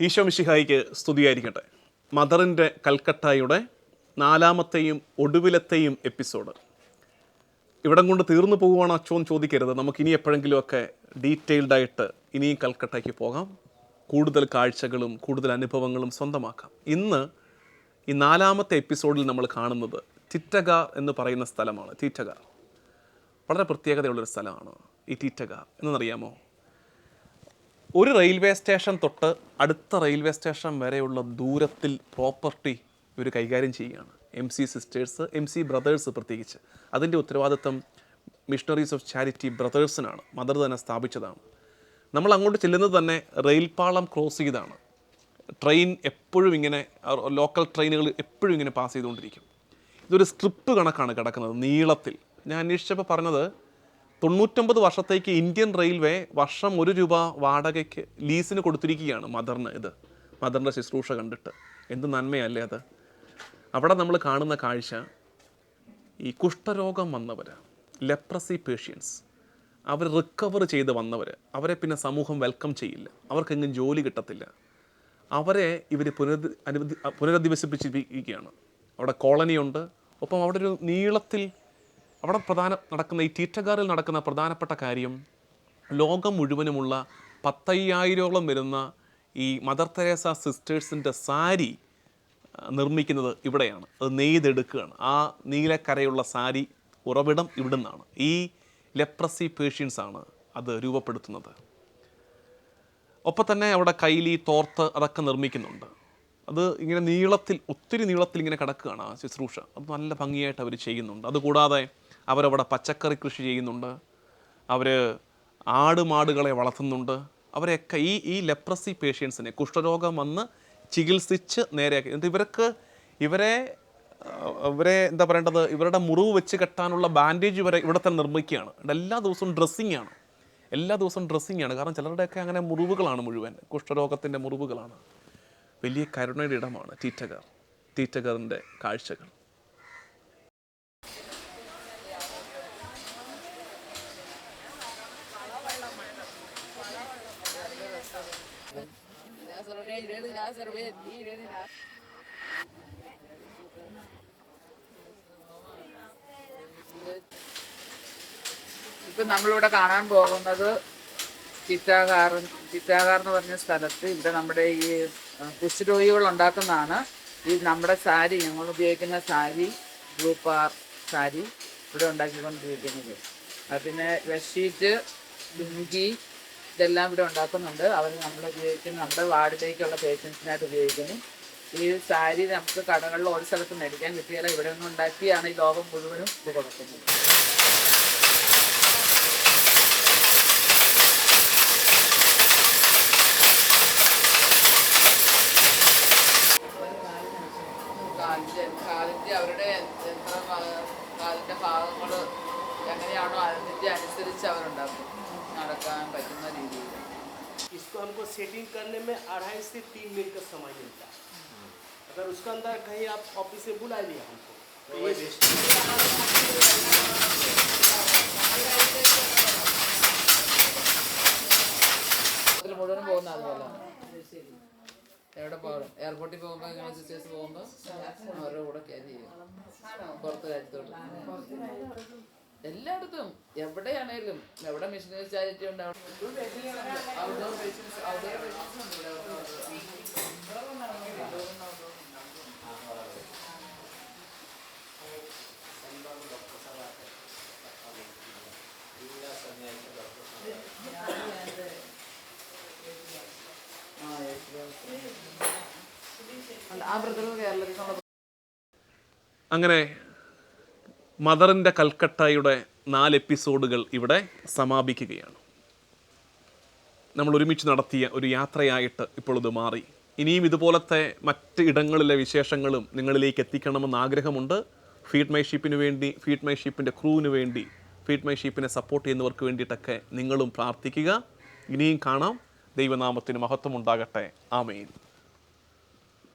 ഈശോ മിശിഹായിക്ക് സ്തുതിയായിരിക്കട്ടെ. മദറിന്റെ കൽക്കട്ടായുടെ നാലാമത്തെയും ഒടുവിലത്തെയും എപ്പിസോഡ്. ഇവിടം കൊണ്ട് തീർന്നു പോകുവാണ് അച്ഛൻ ചോദിക്കരുത്. നമുക്ക് ഇനി എപ്പോഴെങ്കിലുമൊക്കെ ഡീറ്റെയിൽഡായിട്ട് ഇനിയും കൽക്കട്ടയ്ക്ക് പോകാം. കൂടുതൽ കാഴ്ചകളും കൂടുതൽ അനുഭവങ്ങളും സ്വന്തമാക്കാം. ഇന്ന് ഈ നാലാമത്തെ എപ്പിസോഡിൽ നമ്മൾ കാണുന്നത് ടിറ്റഗാർ എന്ന് പറയുന്ന സ്ഥലമാണ്. ടീറ്റഗാർ വളരെ പ്രത്യേകതയുള്ളൊരു സ്ഥലമാണ് ഈ ടീറ്റഗാർ എന്നറിയാമോ? ഒരു റെയിൽവേ സ്റ്റേഷൻ തൊട്ട് അടുത്ത റെയിൽവേ സ്റ്റേഷൻ വരെയുള്ള ദൂരത്തിൽ പ്രോപ്പർട്ടി ഇവർ കൈകാര്യം ചെയ്യുകയാണ്. M C sisters M C brothers പ്രത്യേകിച്ച്. അതിന്റെ ഉത്തരവാദിത്തം മിഷണറീസ് ഓഫ് ചാരിറ്റി ബ്രദേഴ്സിനാണ് മദർ തന്നെ സ്ഥാപിച്ചതാണ്. നമ്മൾ അങ്ങോട്ട് ചെല്ലുന്നത് തന്നെ റെയിൽപാളം ക്രോസ് ചെയ്താണ്. ട്രെയിൻ എപ്പോഴും ഇങ്ങനെ ലോക്കൽ ട്രെയിനുകൾ എപ്പോഴും ഇങ്ങനെ പാസ് ചെയ്തുകൊണ്ടിരിക്കും. ഇതൊരു സ്ട്രിപ്പ് കണക്കാണ് കിടക്കുന്നത് നീളത്തിൽ. ഞാൻ അന്വേഷിച്ചപ്പോൾ പറഞ്ഞത് തൊണ്ണൂറ്റൊമ്പത് വർഷത്തേക്ക് ഇന്ത്യൻ റെയിൽവേ വർഷം ഒരു രൂപ വാടകയ്ക്ക് ലീസിന് കൊടുത്തിരിക്കുകയാണ് മദറിന് ഇത്. മദറിന്റെ ശുശ്രൂഷ കണ്ടിട്ട്. എന്ത് നന്മയല്ലേ അത്? അവിടെ നമ്മൾ കാണുന്ന കാഴ്ച ഈ കുഷ്ഠരോഗം വന്നവർ ലെപ്രസി പേഷ്യൻസ് അവർ റിക്കവർ ചെയ്ത് വന്നവർ അവരെ പിന്നെ സമൂഹം വെൽക്കം ചെയ്യില്ല. അവർക്കെങ്ങും ജോലി കിട്ടത്തില്ല. അവരെ ഇവർ പുനരധി അനുവദി പുനരധിവസിപ്പിച്ചിരിക്കുകയാണ്. അവിടെ കോളനിയുണ്ട്. ഒപ്പം അവിടെ ഒരു നീളത്തിൽ അവിടെ പ്രധാന നടക്കുന്ന ഈ ടീറ്റഗാറിൽ നടക്കുന്ന പ്രധാനപ്പെട്ട കാര്യം ലോകം മുഴുവനുമുള്ള പത്തയ്യായിരോളം വരുന്ന ഈ മദർ തെരേസ സിസ്റ്റേഴ്സിന്റെ സാരി നിർമ്മിക്കുന്നത് ഇവിടെയാണ്. അത് നെയ്തെടുക്കുകയാണ്. ആ നീലക്കരയുള്ള സാരി ഉറവിടം ഇവിടുന്നാണ്. ഈ ലെപ്രസി പേഷ്യൻസ് ആണ് അത് രൂപപ്പെടുത്തുന്നത്. ഒപ്പം തന്നെ അവിടെ കൈലി തോർത്ത് അതൊക്കെ നിർമ്മിക്കുന്നുണ്ട്. അത് ഇങ്ങനെ നീളത്തിൽ ഒത്തിരി നീളത്തിൽ ഇങ്ങനെ കിടക്കുകയാണ് ആ ശുശ്രൂഷ. അത് നല്ല ഭംഗിയായിട്ട് അവർ ചെയ്യുന്നുണ്ട്. അതുകൂടാതെ അവരവിടെ പച്ചക്കറി കൃഷി ചെയ്യുന്നുണ്ട്. അവർ ആടുമാടുകളെ വളർത്തുന്നുണ്ട്. അവരെയൊക്കെ ഈ ഈ ലെപ്രസി പേഷ്യൻസിനെ കുഷ്ഠരോഗം വന്ന് ചികിത്സിച്ച് നേരെയാക്കി. എന്നിട്ട് ഇവർക്ക് ഇവരെ ഇവരെ എന്താ പറയേണ്ടത്? ഇവരുടെ മുറിവ് വെച്ച് കെട്ടാനുള്ള ബാൻഡേജ് വരെ ഇവിടെ തന്നെ നിർമ്മിക്കുകയാണ്. എല്ലാ ദിവസവും ഡ്രസ്സിങ് ആണ്. എല്ലാ ദിവസവും ഡ്രസ്സിങ് ആണ്. കാരണം ചിലരുടെയൊക്കെ അങ്ങനെ മുറിവുകളാണ് മുഴുവൻ. കുഷ്ഠരോഗത്തിന്റെ മുറിവുകളാണ്. വലിയ കരുണയുടെ ഇടമാണ് തീറ്റകർ. തീറ്റകറിന്റെ കാഴ്ചകൾ. ഇപ്പൊ നമ്മളിവിടെ കാണാൻ പോകുന്നത് ചിറ്റാകാർ ചിറ്റാകാർ എന്ന് പറഞ്ഞ സ്ഥലത്ത് ഇവിടെ നമ്മുടെ ഈ കുഷ്ഠരോഗികൾ ഉണ്ടാക്കുന്നതാണ്. ഈ നമ്മുടെ സാരി ഞങ്ങൾ ഉപയോഗിക്കുന്ന സാരി ബ്ലൂ പാർ സാരി ഇവിടെ ഉണ്ടാക്കിക്കൊണ്ടിരിക്കുന്നത്. പിന്നെ ബെഡ്ഷീറ്റ് ലുങ്കി ഇതെല്ലാം ഇവിടെ ഉണ്ടാക്കുന്നുണ്ട്. അവർ നമ്മൾ ഉപയോഗിക്കുന്ന നമ്മുടെ വാർഡിലേക്കുള്ള പേഷ്യൻസിനായിട്ട് ഉപയോഗിക്കുന്നു. ഈ സാരി നമുക്ക് കടകളിൽ ഒരു സ്ഥലത്ത് മേടിക്കാൻ കിട്ടിയാലും ഇവിടെ നിന്ന് ഉണ്ടാക്കിയാണ് ഈ ലോകം മുഴുവനും ഇത് കൊടുക്കുന്നത്. കാലിന്റെ അവരുടെ എത്ര കാലിന്റെ ഭാഗങ്ങൾ എങ്ങനെയാണോ അതിന്റെ അനുസരിച്ച് അവരുണ്ടാക്കും. इसको हमको सेटिंग करने में अढ़ाई से तीन मिनट का समय मिलता है अगर उसके अंदर कहीं आप ऑफिस से बुला लिया हमको तो ये ഇതിൽ മുഴുവനും പോകുന്ന അതുപോലെ എവിടെ പോകണം എയർപോർട്ടിൽ പോകുമ്പോൾ ഇങ്ങനെ സിസ്റ്റേഴ്സ് പോകുമ്പോൾ അവരുടെ കൂടെ ക്യാരി ചെയ്യും പുറത്ത് രാജ്യത്തോട്ട് എല്ലായിടത്തും എവിടെയാണേലും എവിടെ മിഷനറി ചാരിറ്റി ഉണ്ട് അങ്ങനെ മദറിന്റെ കൽക്കട്ടയുടെ നാല് എപ്പിസോഡുകൾ ഇവിടെ സമാപിക്കുകയാണ്. നമ്മൾ ഒരുമിച്ച് നടത്തിയ ഒരു യാത്രയായിട്ട് ഇപ്പോൾ ഇത് മാറി. ഇനിയും ഇതുപോലത്തെ മറ്റ് ഇടങ്ങളിലെ വിശേഷങ്ങളും നിങ്ങളിലേക്ക് എത്തിക്കണമെന്ന് ആഗ്രഹമുണ്ട്. ഫീഡ് മൈ വേണ്ടി ഫീഡ് മൈ ക്രൂവിന് വേണ്ടി ഫീഡ് മൈ സപ്പോർട്ട് ചെയ്യുന്നവർക്ക് വേണ്ടിയിട്ടൊക്കെ നിങ്ങളും പ്രാർത്ഥിക്കുക. ഇനിയും കാണാം. ദൈവനാമത്തിന് മഹത്വമുണ്ടാകട്ടെ. ആമേൻ.